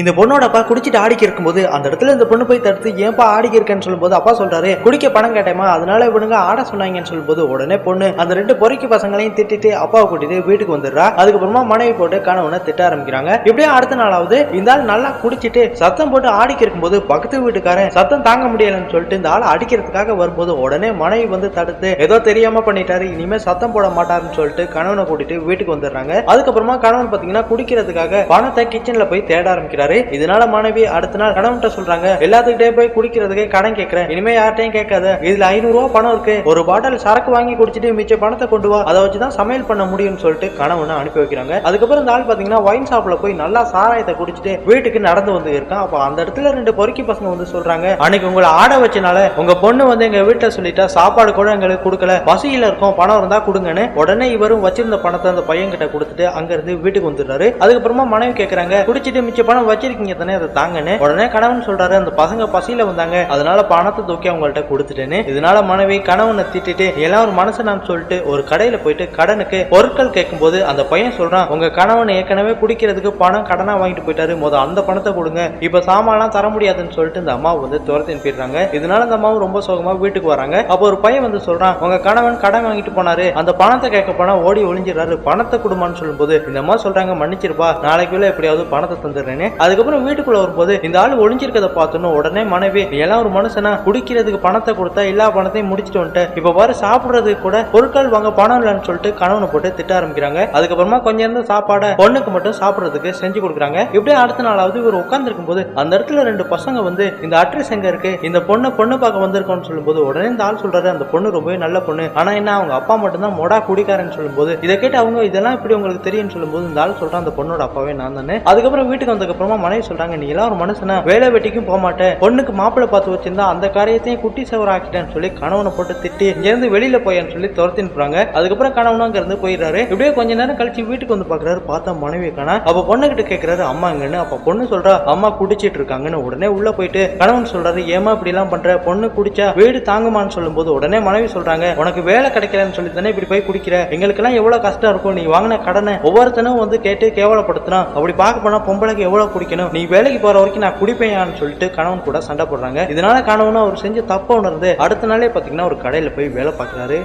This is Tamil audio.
இந்த பொண்ணோட அப்பா குடிச்சிட்டு ஆடிக்கு இருக்கும்போது அந்த இடத்துல இந்த பொண்ணு போய் தடுத்து ஏன்பா ஆடிக்கு இருக்கேன்னு சொல்லும்போது அப்பா சொல்றாரு குடிக்க பணம் கேட்டேமா அதனால இவனுங்க ஆட சொன்னாங்கன்னு சொல்லும்போது உடனே பொண்ணு அந்த ரெண்டு பொறுக்கி பசங்களையும் திட்டிட்டு அப்பாவை கூட்டிட்டு வீட்டுக்கு வந்துடுறா. அதுக்கப்புறமா மனைவி போட்டு கணவனை திட்ட ஆரம்பிக்கிறாங்க. இப்படியே அடுத்த நாளாவது இந்த ஆள் நல்லா குடிச்சிட்டு சத்தம் போட்டு ஆடிக்கு இருக்கும்போது பக்கத்து வீட்டுக்காரன் சத்தம் தாங்க முடியலன்னு சொல்லிட்டு இந்த ஆள் அடிக்கிறதுக்காக வரும்போது உடனே மனைவி வந்து தடுத்து ஏதோ தெரியாம பண்ணிட்டாரு இனிமே சத்தம் போட மாட்டாருன்னு சொல்லிட்டு கணவனை கூட்டிட்டு வீட்டுக்கு வந்துடுறாங்க. அதுக்கப்புறமா கணவன் பாத்தீங்கன்னா குடிக்கிறதுக்காக பணத்தை கிச்சன்ல போய் தேட ஆரம்பிக்கிறாரு. இதனால மனைவி அடுத்த நாள் கணவன்கிட்ட சொல்றாங்க எல்லாத்துக்கிட்டே போய் குடிக்கிறதுக்கு கடன் கேட்கறேன். இனிமே யார்ட்டையும் கேட்காத. இதுல ஐநூறு ரூபா பணம் இருக்கு. ஒரு பாட்டில் சரக்கு வாங்கி குடிச்சிட்டு மிச்ச பணத்தை கொண்டு வா. அதை வச்சுதான் சமையல் பண்ண முடியும்னு சொல்லிட்டு கணவனை அனுப்பி வைக்கிறாங்க. அதுக்கப்புறம் இந்த ஆள் பாத்தீங்கன்னா ஒயின் ஷாப்ல போய் நல்லா சாராயத்தை குடிச்சிட்டு வீட்டுக்கு நடந்து வந்து இருக்கான். அப்ப அந்த இடத்துல ரெண்டு பொறுக்கி பசங்க வந்து சொல்றாங்க அன்னைக்கு உங்களை ஆட வச்சனால உங்க பொண்ணு வந்து எங்க வீட்டுல சொல்லிட்டா சாப்பாடு கூட எங்களுக்கு கொடுக்கல. பசியில இருக்கோம் பணம் இருந்தா கொடுங்கன்னு. உடனே இவரும் வச்சிருந்த பணத்தை அந்த பையன் கிட்ட கொடுத்துட்டு அங்க இருந்து வீட்டுக்கு வந்துடுறாரு. அதுக்கப்புறமா மனைவி கேக்குறாங்க குடிச்சிட்டு மிச்ச பணம் வச்சிருக்கீங்க தானே அதை தாங்கன்னு. உடனே கணவன் சொல்றாரு அந்த பசங்க பசியில வந்தாங்க. அதனால பணத்தை தூக்கி அவங்கள்ட்ட கொடுத்துட்டேன்னு. இதனால மனைவி கணவனை திட்டிட்டு எல்லாம் ஒரு நான் சொல்லிட்டு ஒரு கடையில போயிட்டு கடனுக்கு பொருட்கள் கேட்கும்போது அந்த பையன் சொல்றான் உங்க கணவன் ஏற்கனவே குடிக்கிறதுக்கு பணம் கடனா வாங்கிட்டு போயிட்டாரு. முத அந்த பணத்தை கொடுங்க. இப்ப சாமான்லாம் தர முடியாதுன்னு சொல்லிட்டு இந்த அம்மா வந்து துரத்தி அனுப்பிடுறாங்க. இதனால அந்த அம்மாவும் ரொம்ப சோகமா வீட்டுக்கு வராங்க. அப்போ ஒரு பையன் வந்து சொல்றான் உங்க கணவன் கடன் வாங்கிட்டு போனாரு. அந்த பணத்தை கேட்க போனா ஓடி ஒளிஞ்சிடறாரு. பணத்தை கொடுமான்னு சொல்லும்போது இந்த அம்மா சொல்றாங்க மன்னிச்சிருப்பா. நாளைக்குள்ள எப்படியாவது பணத்தை தந்துடுறேன்னு. அதுக்கப்புறம் வீட்டுக்குள்ள வரும்போது இந்த ஆள் ஒளிஞ்சிருக்கிறத பார்த்தோன்னு உடனே மனைவி எல்லாம் ஒரு மனுஷனா? குடிக்கிறதுக்கு பணத்தை கொடுத்தா எல்லா பணத்தையும் முடிச்சுட்டு வந்துட்டு. இப்ப பாரு சாப்பிடுறதுக்கு கூட பொருட்கள் வாங்க பணம் இல்லைன்னு சொல்லிட்டு கணவனை போட்டு திட்ட ஆரம்பிக்கிறாங்க. அதுக்கப்புறமா கொஞ்சம் இருந்த சாப்பாடை பொண்ணுக்கு மட்டும் சாப்பிடுறதுக்கு செஞ்சு கொடுக்குறாங்க. இப்படியே அடுத்த நாளாவது இவர் உட்காந்துருக்கும் போது அந்த இடத்துல ரெண்டு பசங்க வந்து இந்த அட்ரஸ் எங்க இருக்கு? இந்த பொண்ணு பொண்ணு பார்க்க வந்திருக்கோம்னு சொல்லும்போது உடனே இந்த ஆள் சொல்றாரு அந்த பொண்ணு ரொம்பவே நல்ல பொண்ணு. ஆனா என்ன அவங்க அப்பா மட்டும்தான் மொடா குடிக்காரன்னு சொல்லும்போது இதை கேட்டு அவங்க இதெல்லாம் இப்படி உங்களுக்கு தெரியும்னு சொல்லும்போது இந்த ஆள் சொல்றான் அந்த பொண்ணோட அப்பாவே நான் தானே. அதுக்கப்புறம் வீட்டுக்கு வந்ததுக்கு அப்புறமா மனைவி சொல்றாங்க நீ எல்லாம் ஒரு மனுஷனா? வேலை வெட்டிக்கும் போக மாட்டேன். பொண்ணுக்கு மாப்பிள்ளை பார்த்து வச்சிருந்தா அந்த காரியத்தையும் குட்டி சவர் ஆக்கிட்டேன்னு சொல்லி கணவனை போட்டு திட்டி இங்க இருந்து வெளியில போயேன்னு சொல்லி துரத்தின்னு போறாங்க அதுக்கப்புறம் கணவனும் அங்க இருந்து போயிடுறாரு. இப்படியே கொஞ்ச நேரம் கழிச்சு வீட்டுக்கு வந்து பாக்குறாரு பார்த்தா மனைவி காணா. அப்ப பொண்ணு கிட்ட கேக்குறாரு அம்மா எங்கன்னு? அப்ப பொண்ணு சொல்றா அம்மா குடிச்சிட்டு இருக்காங்கன்னு. உடனே உள்ள போயிட்டு கணவன் சொல்றாரு ஏமா இப்படி எல்லாம் பண்ற? பொண்ணு குடிச்சா வீடு தாங்குமான்னு சொல்லும் போது உடனே மனைவி சொல்றாங்க உனக்கு வேலை கிடைக்கலன்னு சொல்லி தானே இப்படி போய் குடிக்கிற? எங்களுக்கு எல்லாம் எவ்வளவு கஷ்டம் இருக்கும். நீ வாங்கின கடனை ஒவ்வொருத்தனும் வந்து கேட்டு கேவலப்படுத்தினா அப்படி பார்க்க போனா பொம்பளைக்கு எவ்வளவு குடிக்கணும் நீ வேலைக்கு போற வரைக்கும் நான் குடிப்பேயான்னு சொல்லிட்டு கணவன் கூட சண்டை போடுறாங்க. இதனால கணவனும் அவர் செஞ்ச தப்ப உணர்ந்து அடுத்த நாளே பாத்தீங்கன்னா ஒரு கடையில போய் வேலை பாக்குறாரு.